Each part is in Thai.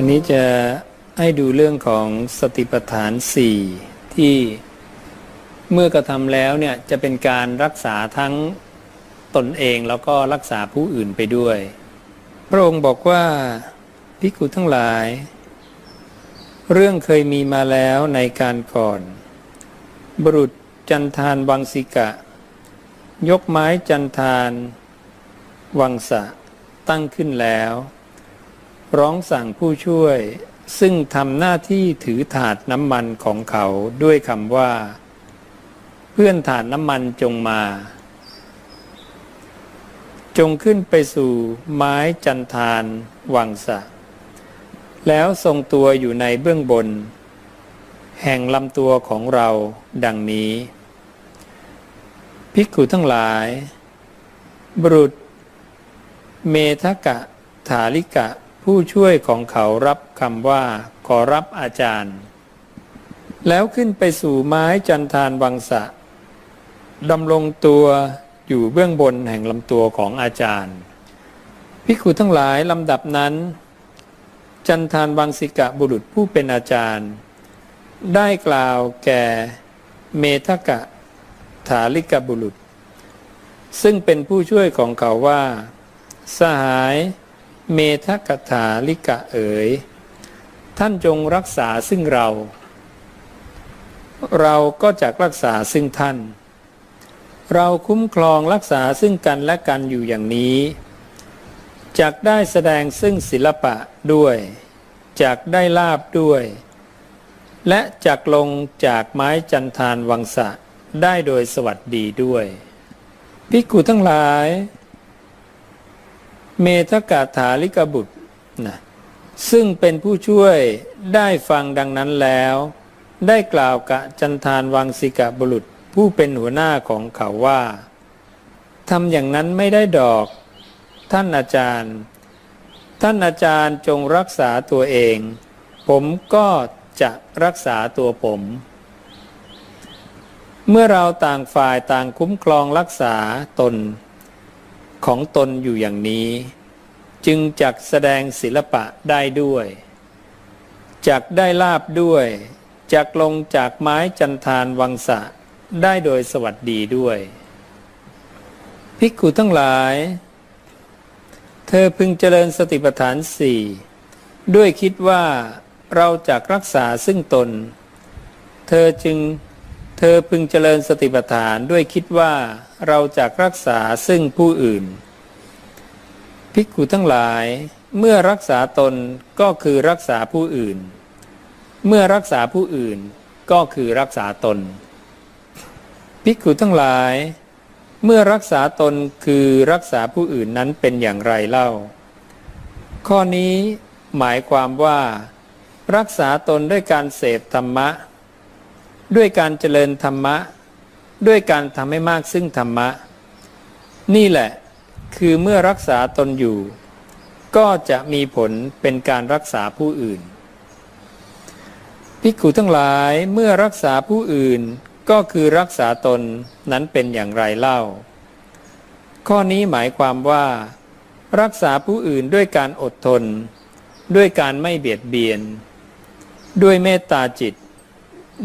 วันนี้จะให้ดูเรื่องของสติปัฏฐานสี่ที่เมื่อกระทำแล้วเนี่ยจะเป็นการรักษาทั้งตนเองแล้วก็รักษาผู้อื่นไปด้วย พระองค์บอกว่าพิกุทั้งหลาย เรื่องเคยมีมาแล้วในการก่อนบุรุษจันทานวังสิกะ ยกไม้จันทาน วังสะตั้งขึ้นแล้ว ร้องสั่งผู้ช่วย ซึ่งทำหน้าที่ถือถาดน้ำมันของเขาด้วยคำว่า เพื่อนถาดน้ำมันจงมา จงขึ้นไปสู่ไม้จันทานวังสะ แล้วทรงตัวอยู่ในเบื้องบน แห่งลำตัวของเราดังนี้ ภิกขุทั้งหลายบุรุษ เมทกะ ถาลิกะ ผู้ช่วยของเขารับคำว่า ขอรับอาจารย์ แล้วขึ้นไปสู่ไม้จันทานวังสะดำรงตัวอยู่เบื้องบนแห่งลำตัวของอาจารย์ภิกขุทั้งหลายลำดับนั้น จันทานวังสิกะบุรุษผู้เป็นอาจารย์ ได้กล่าวแก่เมทกะถาลิกบุรุษ ซึ่งเป็นผู้ช่วยของเขาว่า สหาย เมทกถาลิกะเอ๋ย ท่านจงรักษาซึ่งเรา เราก็จะรักษาซึ่งท่าน เราคุ้มครองรักษาซึ่งกันและกันอยู่อย่างนี้จากได้แสดงซึ่งศิลปะด้วยจากได้ลาบด้วย และจากลงจากไม้จันทานวังสะได้โดยสวัสดีด้วย ภิกขุทั้งหลาย เมทกาถาลิกบุตรนะซึ่งเป็นผู้ช่วยได้ฟังดังนั้นแล้ว ได้กล่าวกะจันทานวังสิกะบุรุษผู้เป็นหัวหน้าของเขาว่าทำอย่างนั้นไม่ได้ดอก ท่านอาจารย์ ท่านอาจารย์จงรักษาตัวเอง ผมก็จะรักษาตัวผม เมื่อเราต่างฝ่ายต่างคุ้มครองรักษาตน ของตนอยู่อย่างนี้ จึงจักแสดงศิลปะได้ด้วย จักได้ลาบด้วย จักลงจากไม้จันทานวังสะได้โดยสวัสดีด้วย ภิกขุทั้งหลาย เธอพึงเจริญสติปัฏฐานสี่ด้วยคิดว่าเราจะรักษาซึ่งตน เธอจึง เธอพึงเจริญสติปัฏฐานด้วยคิดว่าเราจะรักษาซึ่งผู้อื่น ภิกขุทั้งหลาย เมื่อรักษาตนก็คือรักษาผู้อื่น เมื่อรักษาผู้อื่นก็คือรักษาตน ภิกขุทั้งหลาย เมื่อรักษาตนคือรักษาผู้อื่นนั้นเป็นอย่างไรเล่า ข้อนี้หมายความว่า รักษาตนด้วยการเสพธรรมะ ด้วยการเจริญธรรมะ ด้วยการทำให้มากซึ่งธรรมะ นี่แหละคือเมื่อรักษาตนอยู่ ก็จะมีผลเป็นการรักษาผู้อื่น ภิกขุทั้งหลายเมื่อรักษาผู้อื่นก็คือรักษาตนนั้นเป็นอย่างไรเล่า ข้อนี้หมายความว่า รักษาผู้อื่นด้วยการอดทน ด้วยการไม่เบียดเบียน ด้วยเมตตาจิต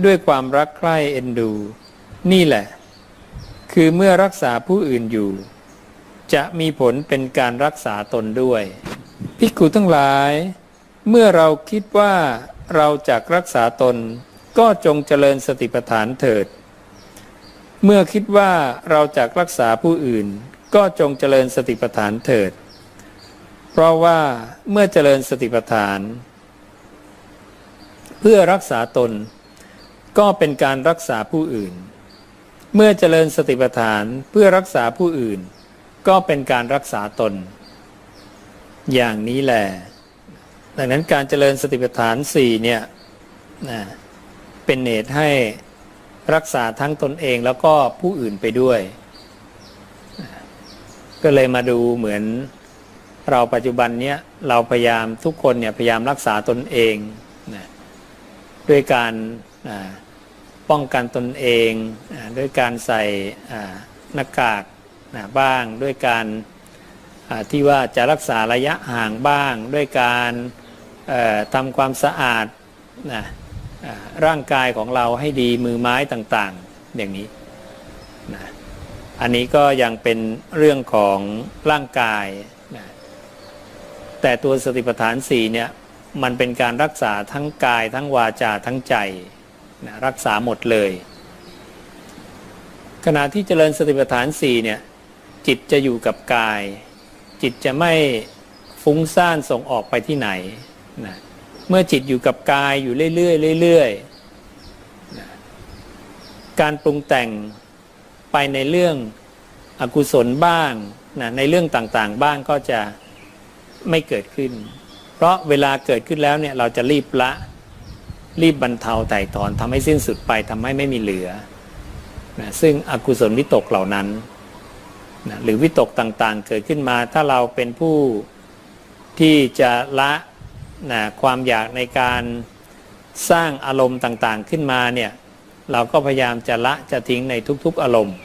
ด้วยความรักใคร่เอ็นดู นี่แหละ คือเมื่อรักษาผู้อื่นอยู่ จะมีผลเป็นการรักษาตนด้วยภิกขุทั้งหลาย เมื่อเราคิดว่าเราจะรักษาตนก็จงเจริญสติปัฏฐานเถิด เมื่อคิดว่าเราจะรักษาผู้อื่น ก็จงเจริญสติปัฏฐานเถิด เพราะว่าเมื่อเจริญสติปัฏฐาน เพื่อรักษาตน ก็เป็นการรักษาผู้อื่น เมื่อเจริญสติปัฏฐานเพื่อรักษาผู้อื่น ก็เป็นการรักษาตน อย่างนี้แหละดังนั้นการเจริญสติปัฏฐานสี่เนี่ยนะเป็นเหตุให้รักษาทั้งตนเองแล้วก็ผู้อื่นไปด้วย ก็เลยมาดูเหมือนเราปัจจุบันเนี้ยเราพยายามทุกคนเนี่ยพยายามรักษาตนเองนะด้วยการ ป้องกันตนเองด้วยการใส่หน้ากากนะบ้างด้วยการที่ว่าจะรักษาระยะห่างบ้าง ด้วยการทำความสะอาดนะร่างกายของเราให้ดีมือไม้ต่างๆอย่างนี้นะอันนี้ก็ยังเป็นเรื่องของร่างกายนะแต่ตัวสติปัฏฐานสี่เนี่ยมันเป็นการรักษาทั้งกายทั้งวาจาทั้งใจ นะรักษาหมดเลย ขณะที่เจริญสติปัฏฐานสี่เนี่ยจิตจะอยู่กับกาย จิตจะไม่ฟุ้งซ่านส่งออกไปที่ไหนนะเมื่อจิตอยู่กับกายอยู่เรื่อยๆเรื่อยๆนะการปรุงแต่งไปในเรื่องอกุศลบ้างนะในเรื่องต่างๆบ้างก็จะไม่เกิดขึ้น เพราะเวลาเกิดขึ้นแล้วเนี่ยเราจะรีบละ รีบบรรเทาไถ่ถอนทำให้สิ้นสุดไปทำให้ไม่มีเหลือนะซึ่งอกุศลวิตกเหล่านั้นนะหรือวิตกต่างๆ เกิดขึ้นมาถ้าเราเป็นผู้ที่จะละนะความอยากในการสร้างอารมณ์ต่างๆขึ้นมาเนี่ยเราก็พยายามจะละจะทิ้งในทุกๆอารมณ์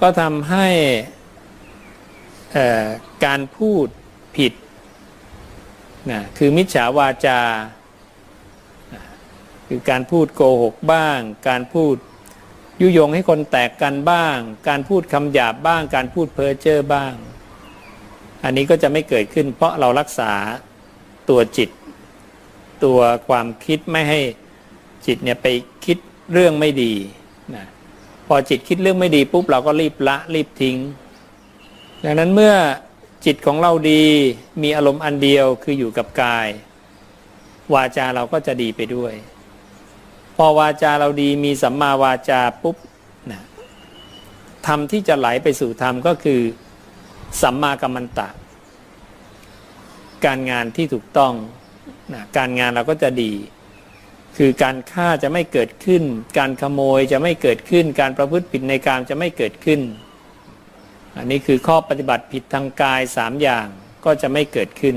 ก็ทำให้การพูดผิดนะคือมิจฉาวาจา คือการพูดโกหกบ้าง การพูดยุยงให้คนแตกกันบ้าง การพูดคำหยาบบ้าง การพูดเพ้อเจ้อบ้าง อันนี้ก็จะไม่เกิดขึ้น เพราะเรารักษาตัวจิต ตัวความคิดไม่ให้จิตเนี่ยไปคิดเรื่องไม่ดีนะพอจิตคิดเรื่องไม่ดีปุ๊บเราก็รีบละรีบทิ้ง ดังนั้นเมื่อจิตของเราดีมีอารมณ์อันเดียวคืออยู่กับกาย วาจาเราก็จะดีไปด้วย อวาจาเราดีมีสัมมาวาจาปุ๊บนะธรรมที่จะไหลไปสู่ธรรมก็คือสัมมากัมมันตะ การงานที่ถูกต้องนะการงานเราก็จะดี คือการฆ่าจะไม่เกิดขึ้น การขโมยจะไม่เกิดขึ้น การประพฤติผิดในกามจะไม่เกิดขึ้น อันนี้คือข้อปฏิบัติผิดทางกายสามอย่างก็จะไม่เกิดขึ้น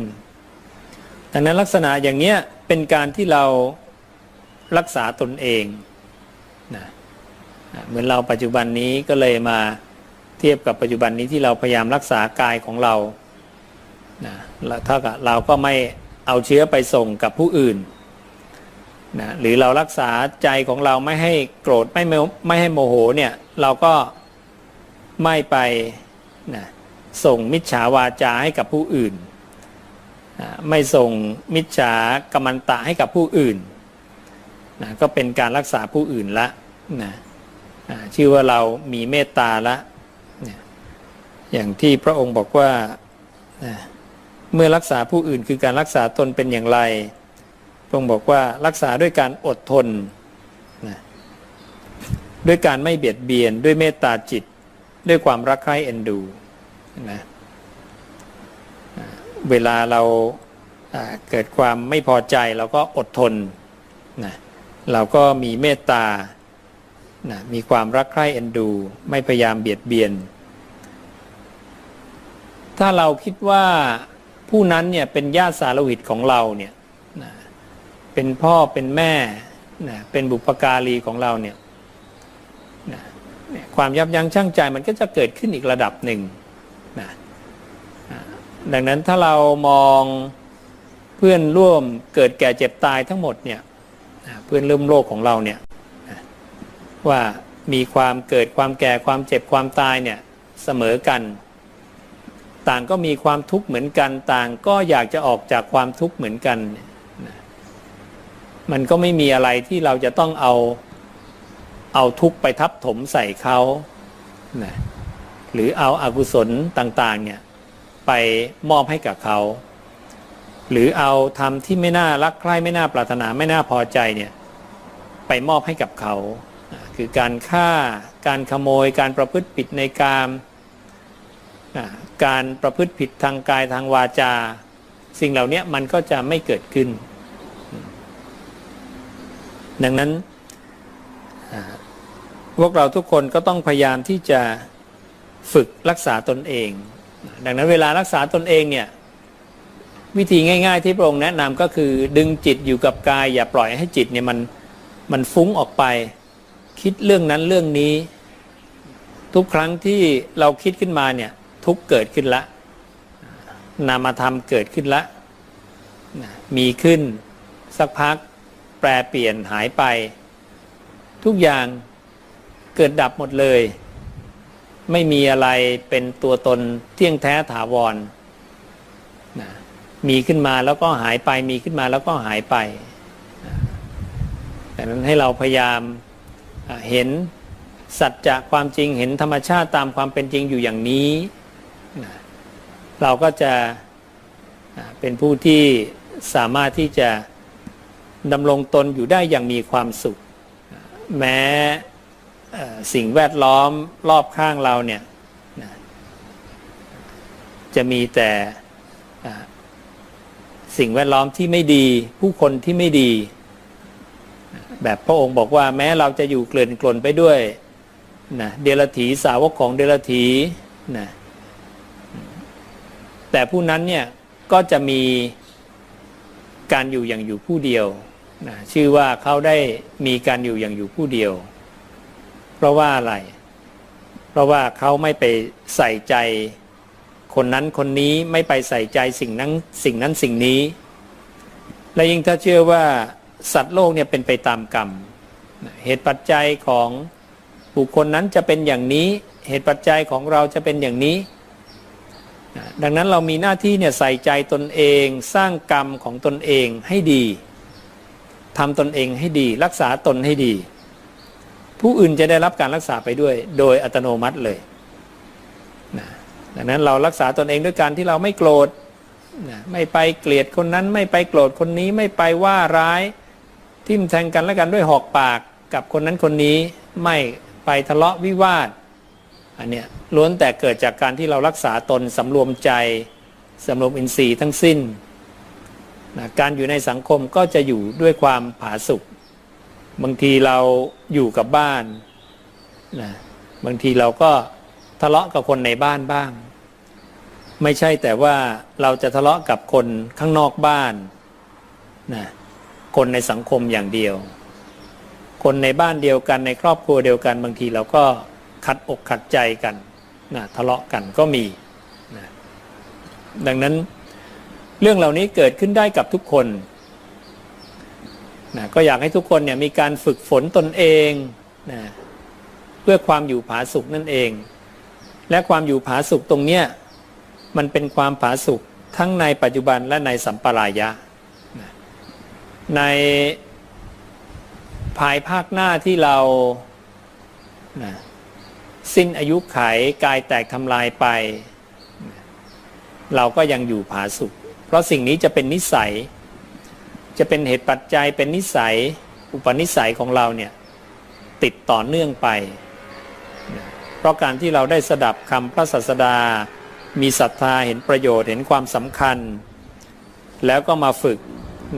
ดังนั้นลักษณะอย่างเนี้ยเป็นการที่เรา รักษาตนเองนะเหมือนเราปัจจุบันนี้ก็เลยมาเทียบกับปัจจุบันนี้ที่เราพยายามรักษากายของเรานะแล้วเท่ากับเราก็ไม่เอาเชื้อไปส่งกับผู้อื่นนะหรือเรารักษาใจของเราไม่ให้โกรธไม่ไม่ไม่ให้โมโหเนี่ยเราก็ไม่ไปนะส่งมิจฉาวาจาให้กับผู้อื่นนะไม่ส่งมิจฉากรรมันตะให้กับผู้อื่น นะก็เป็นการรักษาผู้อื่นละนะชื่อว่าเรามีเมตตาละนี่ยอย่างที่พระองค์บอกว่านะเมื่อรักษาผู้อื่นคือการรักษาตนเป็นอย่างไร พระองค์บอกว่ารักษาด้วยการอดทนนะด้วยการไม่เบียดเบียนด้วยเมตตาจิต ด้วยความรักใคร่เอ็นดูนะเวลาเราเกิดความไม่พอใจเราก็อดทน เราก็มีเมตตานะมีความรักใคร่เอ็นดู ไม่พยายามเบียดเบียน ถ้าเราคิดว่าผู้นั้นเนี่ยเป็นญาติสารวิตของเราเนี่ยนะเป็นพ่อเป็นแม่นะเป็นบุพการีของเราเนี่ยนะความยับยั้งชั่งใจมันก็จะเกิดขึ้นอีกระดับหนึ่งนะดังนั้นถ้าเรามองเพื่อนร่วมเกิดแก่เจ็บตายทั้งหมดเนี่ย เพื่อนร่วมโลกของเราเนี่ยว่ามีความเกิดความแก่ความเจ็บความตายเนี่ยเสมอกัน ต่างก็มีความทุกข์เหมือนกัน ต่างก็อยากจะออกจากความทุกข์เหมือนกัน มันก็ไม่มีอะไรที่เราจะต้องเอาเอาทุกข์ไปทับถมใส่เขานะหรือเอาอากุศลต่างๆเนี่ยไปมอบให้กับเขา หรือเอาธรรมที่ไม่น่ารักใคร่ไม่น่าปรารถนาไม่น่าพอใจเนี่ยไปมอบให้กับเขา คือการฆ่าการขโมย การประพฤติผิดในกามอ่าการประพฤติผิดทางกายทางวาจา สิ่งเหล่านี้มันก็จะไม่เกิดขึ้น ดังนั้นพวกเราทุกคนก็ต้องพยายามที่จะฝึกรักษาตนเอง ดังนั้นเวลารักษาตนเองเนี่ย วิธีง่าย ๆ ที่พระองค์แนะนำก็คือดึงจิตอยู่กับกาย อย่าปล่อยให้จิตเนี่ยมันมันฟุ้งออกไป คิดเรื่องนั้นเรื่องนี้ ทุกครั้งที่เราคิดขึ้นมาเนี่ยทุกเกิดขึ้นละ นามธรรมเกิดขึ้นละ มีขึ้นสักพักแปรเปลี่ยนหายไป ทุกอย่างเกิดดับหมดเลย ไม่มีอะไรเป็นตัวตนเที่ยงแท้ถาวร มีขึ้นมาแล้วก็หายไป มีขึ้นมาแล้วก็หายไปดังนั้นให้เราพยายามเห็นสัจจะความจริงเห็นธรรมชาติตามความเป็นจริงอยู่อย่างนี้ เราก็จะเป็นผู้ที่สามารถที่จะดำรงตนอยู่ได้อย่างมีความสุข แม้สิ่งแวดล้อมรอบข้างเราเนี่ยจะมีแต่ สิ่งแวดล้อมที่ไม่ดี ผู้คนที่ไม่ดี แบบพระองค์บอกว่าแม้เราจะอยู่เกลื่อนกลนไปด้วยนะเดลถีสาวกของเดลถีนะแต่ผู้นั้นเนี่ยก็จะมีการอยู่อย่างอยู่ผู้เดียวนะชื่อว่าเขาได้มีการอยู่อย่างอยู่ผู้เดียว เพราะว่าอะไร เพราะว่าเขาไม่ไปใส่ใจ คนนั้นคนนี้ไม่ไปใส่ใจสิ่งนั้นสิ่งนั้นสิ่งนี้ และยิ่งถ้าเชื่อว่าสัตว์โลกเนี่ยเป็นไปตามกรรม เหตุปัจจัยของบุคคลนั้นจะเป็นอย่างนี้ เหตุปัจจัยของเราจะเป็นอย่างนี้ ดังนั้นเรามีหน้าที่เนี่ยใส่ใจตนเองสร้างกรรมของตนเองให้ดีทำตนเองให้ดี รักษาตนให้ดี ผู้อื่นจะได้รับการรักษาไปด้วย โดยอัตโนมัติเลย ดังนั้นเรารักษาตนเองด้วยการที่เราไม่โกรธไม่ไปเกลียดคนนั้นไม่ไปโกรธคนนี้ไม่ไปว่าร้าย ทิ่มแทงกันและกันด้วยหอกปากกับคนนั้นคนนี้ไม่ไปทะเลาะวิวาทอันเนี้ยล้วนแต่เกิดจากการที่เรารักษาตนสำรวมใจสำรวมอินทรีย์ทั้งสิ้นนะการอยู่ในสังคมก็จะอยู่ด้วยความผาสุกบางทีเราอยู่กับบ้านนะบางทีเราก็ ทะเลาะกับคนในบ้านบ้าง ไม่ใช่แต่ว่าเราจะทะเลาะกับคนข้างนอกบ้านนะคนในสังคมอย่างเดียว คนในบ้านเดียวกันในครอบครัวเดียวกันบางทีเราก็ขัดอกขัดใจกันนะทะเลาะกันก็มีนะดังนั้นเรื่องเหล่านี้เกิดขึ้นได้กับทุกคนนะก็อยากให้ทุกคนเนี่ยมีการฝึกฝนตนเองนะเพื่อความอยู่ผาสุกนั่นเอง และความอยู่ผาสุกตรงเนี้ยมันเป็นความผาสุกทั้งในปัจจุบันและในสัมปรายะ ในภายภาคหน้าที่เรานะสิ้นอายุไขกายแตกทำลายไป เราก็ยังอยู่ผาสุกเพราะสิ่งนี้จะเป็นนิสัย จะเป็นเหตุปัจจัยเป็นนิสัย อุปนิสัยของเราเนี่ยติดต่อเนื่องไป เพราะการที่เราได้สดับคำพระศาสดา มีศรัทธาเห็นประโยชน์เห็นความสำคัญ แล้วก็มาฝึก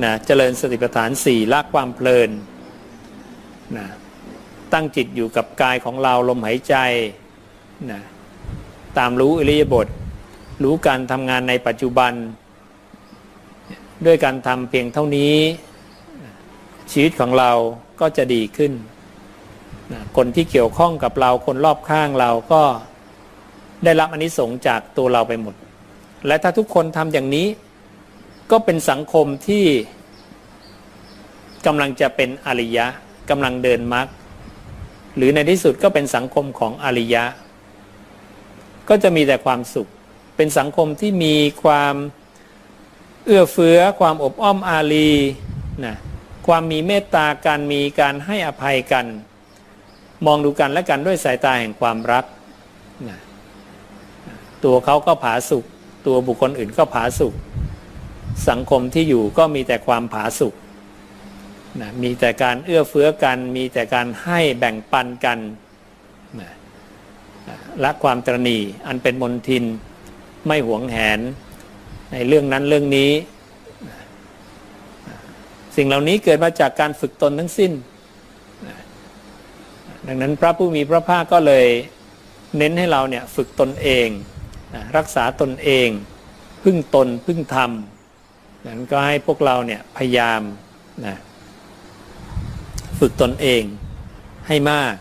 นะเจริญสติปัฏฐานสี่ละความเพลินนะตั้งจิตอยู่กับกายของเราลมหายใจนะตามรู้อิริยาบถรู้การทำงานในปัจจุบัน ด้วยการทำเพียงเท่านี้ ชีวิตของเราก็จะดีขึ้น คนที่เกี่ยวข้องกับเราคนรอบข้างเราก็ได้รับอานิสงส์จากตัวเราไปหมด และถ้าทุกคนทำอย่างนี้ก็เป็นสังคมที่กำลังจะเป็นอริยะกำลังเดินมรรคหรือในที่สุดก็เป็นสังคมของอริยะ ก็จะมีแต่ความสุข เป็นสังคมที่มีความเอื้อเฟื้อ ความอบอ้อมอารีนะความมีเมตตาการมีการให้อภัยกัน มองดูกันและกันด้วยสายตาแห่งความรักนะตัวเขาก็ผาสุขตัวบุคคลอื่นก็ผาสุขสังคมที่อยู่ก็มีแต่ความผาสุกนะมีแต่การเอื้อเฟื้อกัน มีแต่การให้แบ่งปันกันนะละความตรณีอันเป็นมนทินไม่หวงแหน ในเรื่องนั้นเรื่องนี้ สิ่งเหล่านี้เกิดมาจากการฝึกตนทั้งสิ้น ดังนั้นพระผู้มีพระภาคก็เลยเน้นให้เราเนี่ยฝึกตนเองรักษาตนเอง พึ่งตนพึ่งธรรมนั้นก็ให้พวกเราเนี่ยพยายามนะฝึกตนเองให้มาก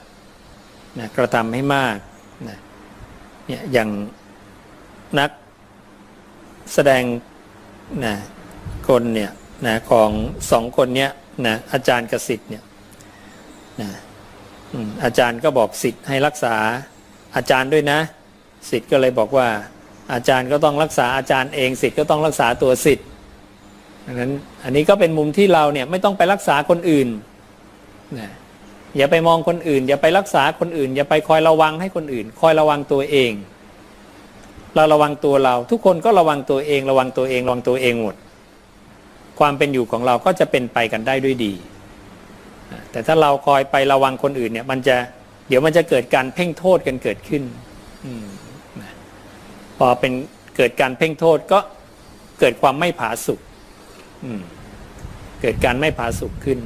นะกระทำให้มากนะเนี่ยอย่างนักแสดงนะคนเนี่ยนะของสองคนเนี้ยนะอาจารย์กสิทธิ์เนี่ยนะ อาจารย์ก็บอกสิทธิ์ให้รักษาอาจารย์ด้วยนะสิทธิ์ก็เลยบอกว่า อาจารย์ก็ต้องรักษาอาจารย์เองสิทธิ์ก็ต้องรักษาตัวสิทธิ์ดังนั้นอันนี้ก็เป็นมุมที่เราเนี่ยไม่ต้องไปรักษาคนอื่นนะอย่าไปมองคนอื่น อย่าไปรักษาคนอื่น อย่าไปคอยระวังให้คนอื่น คอยระวังตัวเอง เราระวังตัวเรา ทุกคนก็ระวังตัวเอง ระวังตัวเองระวังตัวเองหมดความเป็นอยู่ของเราก็จะเป็นไปกันได้ด้วยดี แต่ถ้าเราคอยไประวังคนอื่นเนี่ยมันจะเดี๋ยวมันจะเกิดการเพ่งโทษกันเกิดขึ้นอพอเป็นเกิดการเพ่งโทษก็เกิดความไม่ผาสุกเกิดการไม่ผาสุกขึ้น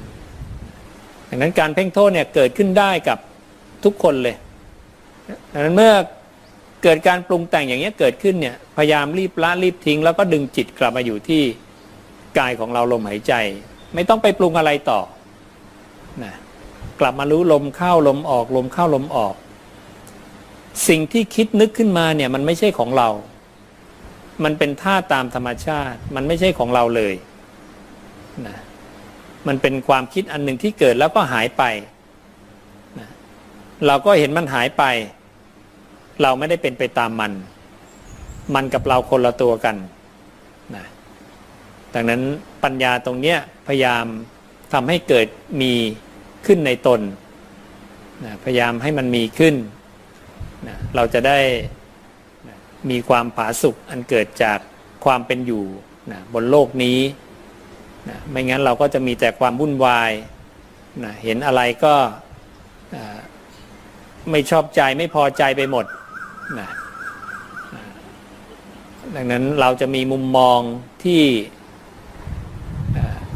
ดังนั้นการเพ่งโทษเนี่ยเกิดขึ้นได้กับทุกคนเลยดังนั้นเมื่อเกิดการปรุงแต่งอย่างนี้เกิดขึ้นเนี่ยพยายามรีบละรีบทิ้ง แล้วก็ดึงจิตกลับมาอยู่ที่กายของเราลมหายใจ ไม่ต้องไปปรุงอะไรต่อ กลับมารู้ลมเข้าลมออกลมเข้าลมออก สิ่งที่คิดนึกขึ้นมาเนี่ยมันไม่ใช่ของเรา มันเป็นท่าตามธรรมชาติ มันไม่ใช่ของเราเลยนะมันเป็นความคิดอันหนึ่งที่เกิดแล้วก็หายไปนะเราก็เห็นมันหายไป เราไม่ได้เป็นไปตามมัน มันกับเราคนละตัวกันนะดังนั้นปัญญาตรงเนี้ยพยายามทำให้เกิดมี ขึ้นในตนนะพยายามให้มันมีขึ้นนะเราจะได้นะมีความผาสุกอันเกิดจากความเป็นอยู่นะบนโลกนี้นะไม่งั้นเราก็จะมีแต่ความวุ่นวายนะเห็นอะไรก็ไม่ชอบใจไม่พอใจไปหมดนะดังนั้นเราจะมีมุมมองที่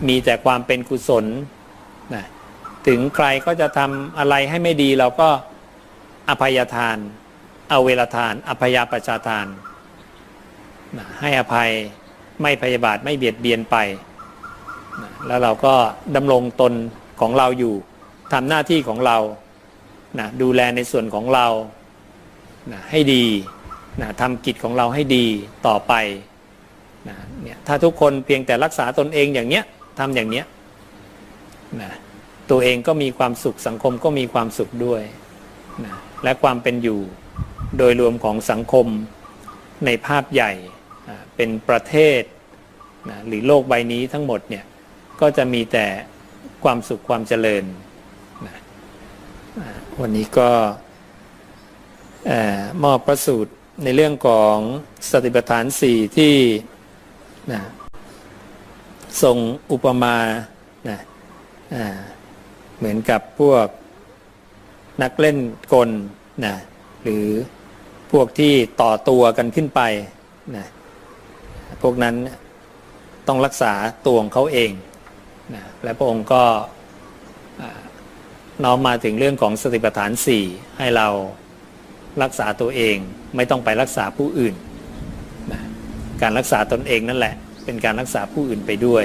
มีแต่ความเป็นกุศลนะ ถึงใครก็จะทำอะไรให้ไม่ดีเราก็อภัยทาน เอาเวลาทาน อภัยประชาทาน ให้อภัยไม่พยาบาทไม่เบียดเบียนไป แล้วเราก็ดำรงตนของเราอยู่ทำหน้าที่ของเรานะดูแลในส่วนของเรานะให้ดีนะทำกิจของเราให้ดีต่อไปนะเนี่ยถ้าทุกคนเพียงแต่รักษาตนเองอย่างเนี้ยทำอย่างเนี้ยนะ ตัวเองก็มีความสุขสังคมก็มีความสุขด้วยนะและความเป็นอยู่โดยรวมของสังคมในภาพใหญ่เป็นประเทศนะหรือโลกใบนี้ทั้งหมดเนี่ยก็จะมีแต่ความสุขความเจริญนะวันนี้ก็มอบประสูตรในเรื่องของสติปัฏฐานสี่ที่นะทรงอุปมานะอ่า เหมือนกับพวกนักเล่นกลนะหรือพวกที่ต่อตัวกันขึ้นไปนะพวกนั้นต้องรักษาตัวของเขาเองนะและพระองค์ก็น้อมมาถึงเรื่องของสติปัฏฐานสี่ให้เรารักษาตัวเองไม่ต้องไปรักษาผู้อื่นนะการรักษาตนเองนั่นแหละ เป็นการรักษาผู้อื่นไปด้วย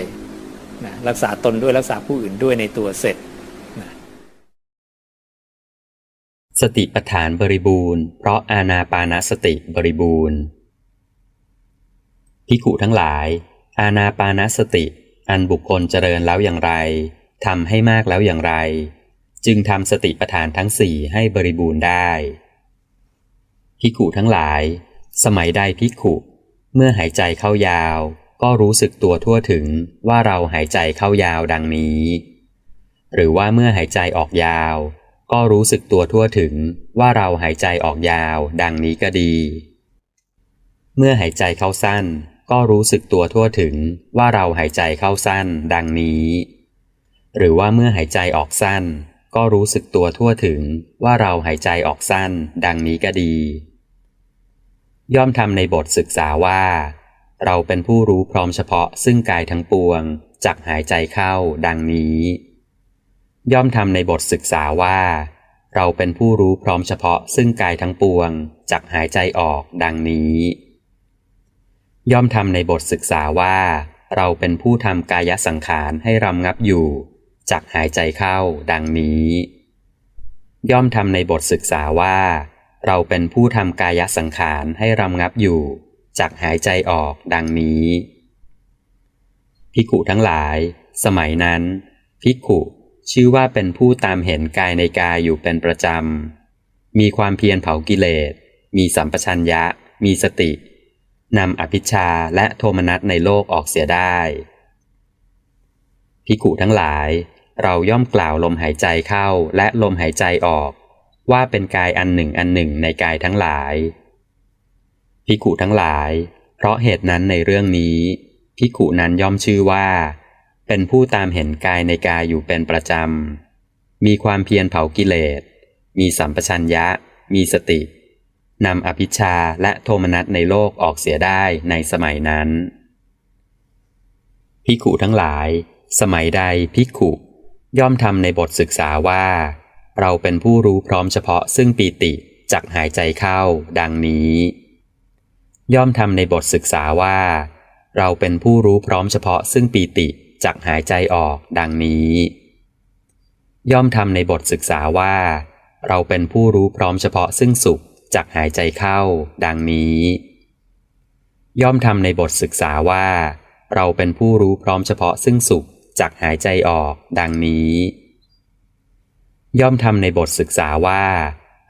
นะรักษาตนด้วยรักษาผู้อื่นด้วยในตัวเสร็จ สติปัฏฐานบริบูรณ์เพราะอาณาปานสติบริบูรณ์พิกุทั้งหลาย อาณาปานสติ อันบุคคลเจริญแล้วอย่างไรทำให้มากแล้วอย่างไร จึงทำสติปัฏฐานทั้งสี่ให้บริบูรณ์ได้พิกุทั้งหลาย สมัยใดพิกุเมื่อหายใจเข้ายาว ก็รู้สึกตัวทั่วถึงว่าเราหายใจเข้ายาวดังนี้ หรือว่าเมื่อหายใจออกยาว ก็รู้สึกตัวทั่วถึงว่าเราหายใจออกยาว ดังนี้ก็ดี เมื่อหายใจเข้าสั้น ก็รู้สึกตัวทั่วถึงว่าเราหายใจเข้าสั้น ดังนี้ หรือว่าเมื่อหายใจออกสั้น ก็รู้สึกตัวทั่วถึงว่าเราหายใจออกสั้น ดังนี้ก็ดี ย่อมทำในบทศึกษาว่า เราเป็นผู้รู้พร้อมเฉพาะซึ่งกายทั้งปวงจักหายใจเข้า ดังนี้ ย่อมทำในบทศึกษาว่า เราเป็นผู้รู้พร้อมเฉพาะซึ่งกายทั้งปวงจักหายใจออกดังนี้ ย่อมทำในบทศึกษาว่า เราเป็นผู้ทำกายสังขารให้รำงับอยู่จักหายใจเข้าดังนี้ ย่อมทำในบทศึกษาว่า เราเป็นผู้ทำกายสังขารให้รำงับอยู่จักหายใจออกดังนี้ภิกุทั้งหลาย สมัยนั้นภิกุ ชื่อว่าเป็นผู้ตามเห็นกายในกายอยู่เป็นประจำ มีความเพียรเผากิเลส มีสัมปชัญญะ มีสติ นำอภิชาและโทมนัสในโลกออกเสียได้ภิกุทั้งหลาย เราย่อมกล่าวลมหายใจเข้าและลมหายใจออก ว่าเป็นกายอันหนึ่งอันหนึ่งในกายทั้งหลายภิกุทั้งหลาย เพราะเหตุนั้นในเรื่องนี้ภิกุนั้นย่อมชื่อว่า เป็นผู้ตามเห็นกายในกายอยู่เป็นประจำ มีความเพียรเผากิเลส มีสัมปชัญญะ มีสติ นำอภิชาและโทมนัสในโลกออกเสียได้ในสมัยนั้นภิกขุทั้งหลาย สมัยใดภิกขุย่อมทำในบทศึกษาว่า เราเป็นผู้รู้พร้อมเฉพาะซึ่งปีติจักหายใจเข้า ดังนี้ ย่อมทำในบทศึกษาว่า เราเป็นผู้รู้พร้อมเฉพาะซึ่งปีติ จักหายใจออกดังนี้ ย่อมทำในบทศึกษาว่า เราเป็นผู้รู้พร้อมเฉพาะซึ่งสุขจักหายใจเข้า ดังนี้ ย่อมทำในบทศึกษาว่า เราเป็นผู้รู้พร้อมเฉพาะซึ่งสุขจักหายใจออก ดังนี้ ย่อมทำในบทศึกษาว่า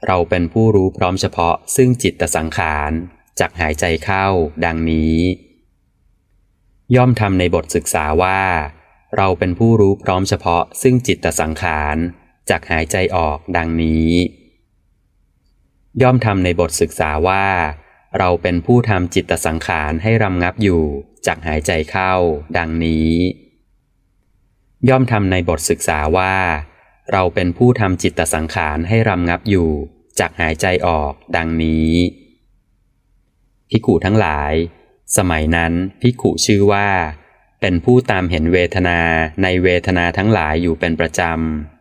เราเป็นผู้รู้พร้อมเฉพาะซึ่งจิตตสังขารจักหายใจเข้า ดังนี้ ย่อมทำในบทศึกษาว่า เราเป็นผู้รู้พร้อมเฉพาะซึ่งจิตตสังขารจักหายใจออกดังนี้ ย่อมทำในบทศึกษาว่า เราเป็นผู้ทำจิตตสังขารให้รำงับอยู่จักหายใจเข้า ดังนี้ ย่อมทำในบทศึกษาว่า เราเป็นผู้ทำจิตตสังขารให้รำงับอยู่จักหายใจออก ดังนี้ภิกขุทั้งหลาย สมัยนั้นภิขุชื่อว่า เป็นผู้ตามเห็นเวทนาในเวทนาทั้งหลายอยู่เป็นประจ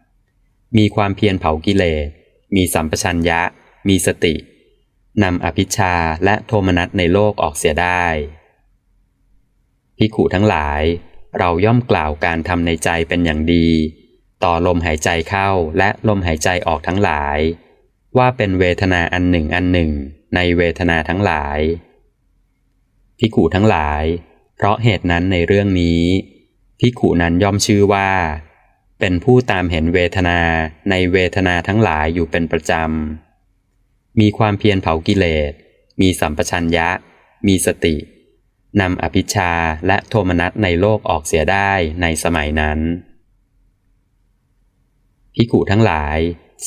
ำ มีความเพียรเผากิเลส มีสัมปชัญญะ มีสติ นำอภิชาและโทมนัสในโลกออกเสียได้ภิขุทั้งหลาย เราย่อมกล่าวการทำในใจเป็นอย่างดี ต่อลมหายใจเข้าและลมหายใจออกทั้งหลาย ว่าเป็นเวทนาอันหนึ่งอันหนึ่งในเวทนาทั้งหลาย ภิกขุทั้งหลาย เพราะเหตุนั้นในเรื่องนี้ภิกขุนั้นย่อมชื่อว่า เป็นผู้ตามเห็นเวทนาในเวทนาทั้งหลายอยู่เป็นประจำ มีความเพียรเผากิเลส มีสัมปชัญญะ มีสตินำอภิชาและโทมนัสในโลกออกเสียได้ในสมัยนั้นภิกขุทั้งหลาย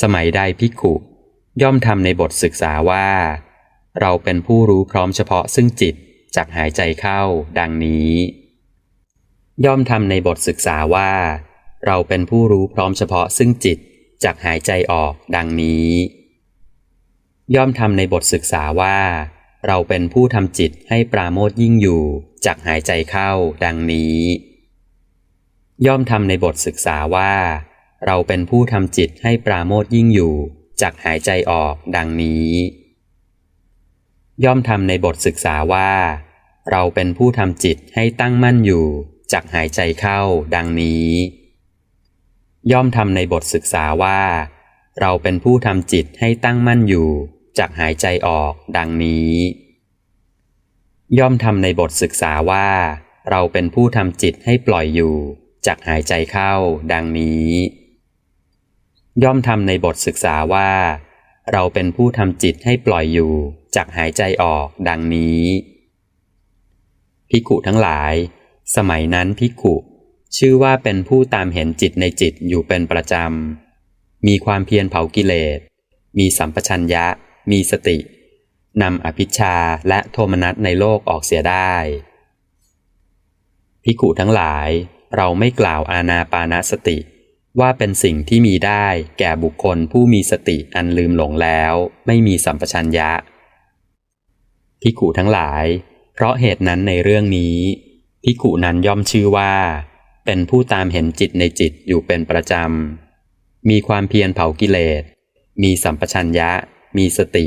สมัยใดภิกขุย่อมทำในบทศึกษาว่า เราเป็นผู้รู้พร้อมเฉพาะซึ่งจิต จักหายใจเข้า ดังนี้ ย่อมทำในบทศึกษาว่า เราเป็นผู้รู้พร้อมเฉพาะซึ่งจิตจักหายใจออก ดังนี้ ย่อมทำในบทศึกษาว่า เราเป็นผู้ทำจิตให้ปราโมทยิ่งอยู่จักหายใจเข้า ดังนี้ ย่อมทำในบทศึกษาว่า เราเป็นผู้ทำจิตให้ปราโมทยิ่งอยู่จักหายใจออก ดังนี้ ย่อมทำในบทศึกษาว่า เราเป็นผู้ทำจิตให้ตั้งมั่นอยู่จักหายใจเข้าดังนี้ ย่อมทำในบทศึกษาว่า เราเป็นผู้ทำจิตให้ตั้งมั่นอยู่จักหายใจออกดังนี้ ย่อมทำในบทศึกษาว่า เราเป็นผู้ทำจิตให้ปล่อยอยู่จักหายใจเข้าดังนี้ ย่อมทำในบทศึกษาว่า เราเป็นผู้ทำจิตให้ปล่อยอยู่ จักหายใจออกดังนี้ภิกุทั้งหลาย สมัยนั้นภิกุ ชื่อว่าเป็นผู้ตามเห็นจิตในจิตอยู่เป็นประจำ มีความเพียรเผากิเลส มีสัมปชัญญะ มีสติ นำอภิชาและโทมนัสในโลกออกเสียได้ภิกุทั้งหลาย เราไม่กล่าวอาณาปานสติ ว่าเป็นสิ่งที่มีได้แก่บุคคลผู้มีสติอันลืมหลงแล้ว ไม่มีสัมปชัญญะ ภิกขุทั้งหลาย เพราะเหตุนั้นในเรื่องนี้ ภิกขุนั้นย่อมชื่อว่า เป็นผู้ตามเห็นจิตในจิตอยู่เป็นประจำ มีความเพียรเผากิเลส มีสัมปชัญญะ มีสติ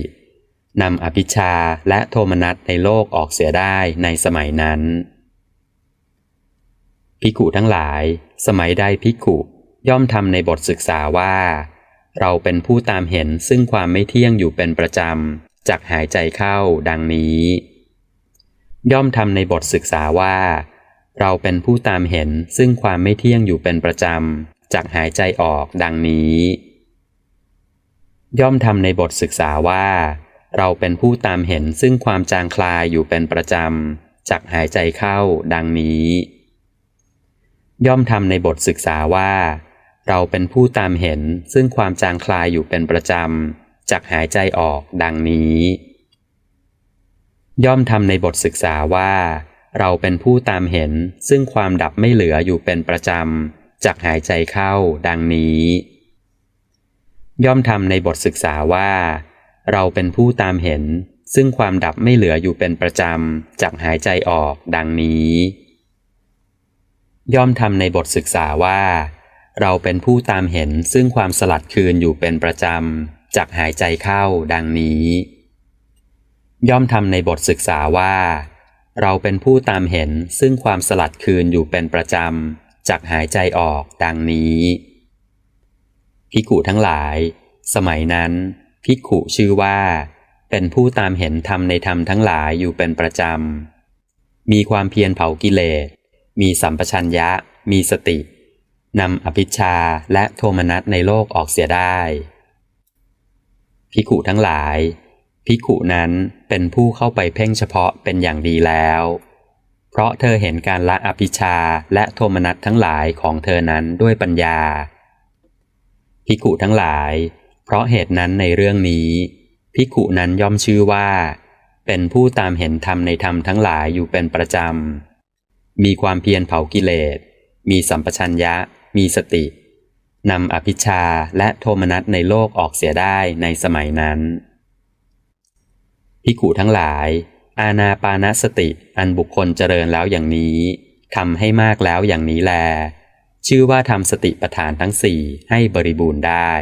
นำอภิชาและโทมนัสในโลกออกเสียได้ในสมัยนั้น ภิกขุทั้งหลาย สมัยใดภิกขุย่อมทำในบทศึกษาว่า เราเป็นผู้ตามเห็นซึ่งความไม่เที่ยงอยู่เป็นประจำ จักหายใจเข้าดังนี้ ย่อมทำในบทศึกษาว่า เราเป็นผู้ตามเห็นซึ่งความไม่เที่ยงอยู่เป็นประจำจากหายใจออกดังนี้ ย่อมทำในบทศึกษาว่า เราเป็นผู้ตามเห็นซึ่งความจางคลายอยู่เป็นประจำจากหายใจเข้าดังนี้ ย่อมทำในบทศึกษาว่า เราเป็นผู้ตามเห็นซึ่งความจางคลายอยู่เป็นประจำ จากหายใจออกดังนี้ ย่อมทำในบทศึกษาว่า เราเป็นผู้ตามเห็นซึ่งความดับไม่เหลืออยู่เป็นประจำจากหายใจเข้าดังนี้ ย่อมทำในบทศึกษาว่า เราเป็นผู้ตามเห็นซึ่งความดับไม่เหลืออยู่เป็นประจำจากหายใจออกดังนี้ ย่อมทำในบทศึกษาว่า เราเป็นผู้ตามเห็นซึ่งความสลัดคืนอยู่เป็นประจำ จากหายใจเข้าดังนี้ ย่อมทำในบทศึกษาว่า เราเป็นผู้ตามเห็นซึ่งความสลัดคืนอยู่เป็นประจำจากหายใจออกดังนี้ภิกุทั้งหลาย สมัยนั้นภิกุชื่อว่า เป็นผู้ตามเห็นธรรมในธรรมทั้งหลายอยู่เป็นประจำ มีความเพียรเผากิเลส มีสัมปชัญญะ มีสตินำอภิชาและโทมนัสในโลกออกเสียได้ ภิกขุทั้งหลาย ภิกขุนั้นเป็นผู้เข้าไปเพ่งเฉพาะเป็นอย่างดีแล้ว เพราะเธอเห็นการละอภิชาและโทมนัสทั้งหลายของเธอนั้นด้วยปัญญา ภิกขุทั้งหลาย เพราะเหตุนั้นในเรื่องนี้ ภิกขุนั้นย่อมชื่อว่า เป็นผู้ตามเห็นธรรมในธรรมทั้งหลายอยู่เป็นประจำมีความเพียรเผากิเลส มีสัมปชัญญะ มีสติ นำอภิชาและโทมนัสในโลกออกเสียได้ในสมัยนั้นพิกขุทั้งหลาย อาณาปานสติอันบุคคลเจริญแล้วอย่างนี้ทำให้มากแล้วอย่างนี้แล ชื่อว่าทำสติปัฏฐานทั้งสี่ให้บริบูรณ์ได้